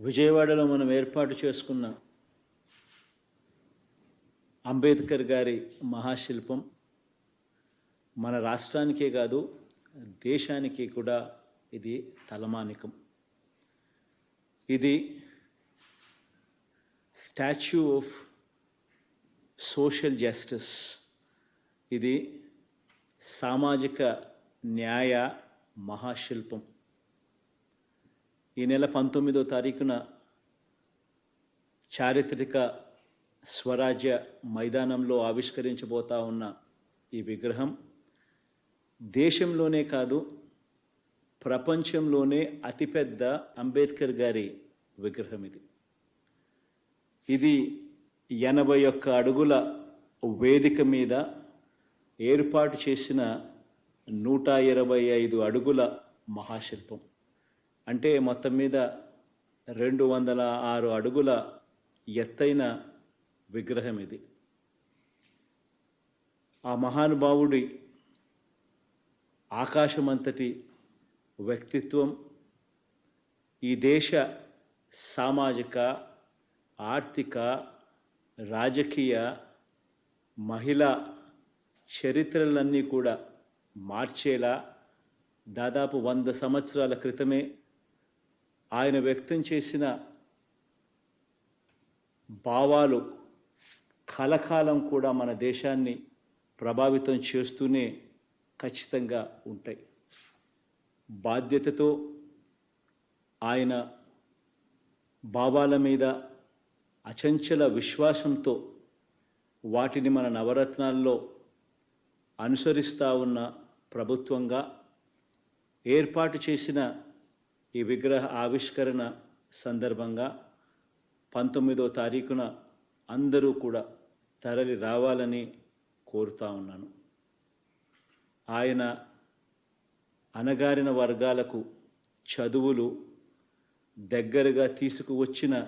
విజయవాడలో మనం ఏర్పాటు చేసుకున్న అంబేద్కర్ గారి మహాశిల్పం మన రాష్ట్రానికే కాదు దేశానికి కూడా ఇది తలమానికం. ఇది స్టాచ్యూ ఆఫ్ సోషల్ జస్టిస్. ఇది సామాజిక న్యాయ మహాశిల్పం. ఈ నెల పంతొమ్మిదో తారీఖున చారిత్రక స్వరాజ్య మైదానంలో ఆవిష్కరించబోతా ఉన్న ఈ విగ్రహం దేశంలోనే కాదు ప్రపంచంలోనే అతిపెద్ద అంబేద్కర్ గారి విగ్రహం ఇది. ఇది ఎనభై ఒక్క అడుగుల వేదిక మీద ఏర్పాటు చేసిన నూట ఇరవై ఐదు అడుగుల మహాశిల్పం. అంటే మొత్తం మీద రెండు వందల ఆరు అడుగుల ఎత్తైన విగ్రహం ఇది. ఆ మహానుభావుడి ఆకాశమంతటి వ్యక్తిత్వం ఈ దేశ సామాజిక ఆర్థిక రాజకీయ మహిళా చరిత్రలన్నీ కూడా మార్చేలా దాదాపు వంద సంవత్సరాల క్రితమే ఆయన వ్యక్తం చేసిన భావాలు కలకాలం కూడా మన దేశాన్ని ప్రభావితం చేస్తూనే ఖచ్చితంగా ఉంటాయి. బాధ్యతతో ఆయన భావాల మీద అచంచల విశ్వాసంతో వాటిని మన నవరత్నాల్లో అనుసరిస్తూ ఉన్న ప్రభుత్వంగా ఏర్పాటు చేసిన ఈ విగ్రహ ఆవిష్కరణ సందర్భంగా పంతొమ్మిదో తారీఖున అందరూ కూడా తరలి రావాలని కోరుతా ఉన్నాను. ఆయన అణగారిన వర్గాలకు చదువులు దగ్గరగా తీసుకువచ్చిన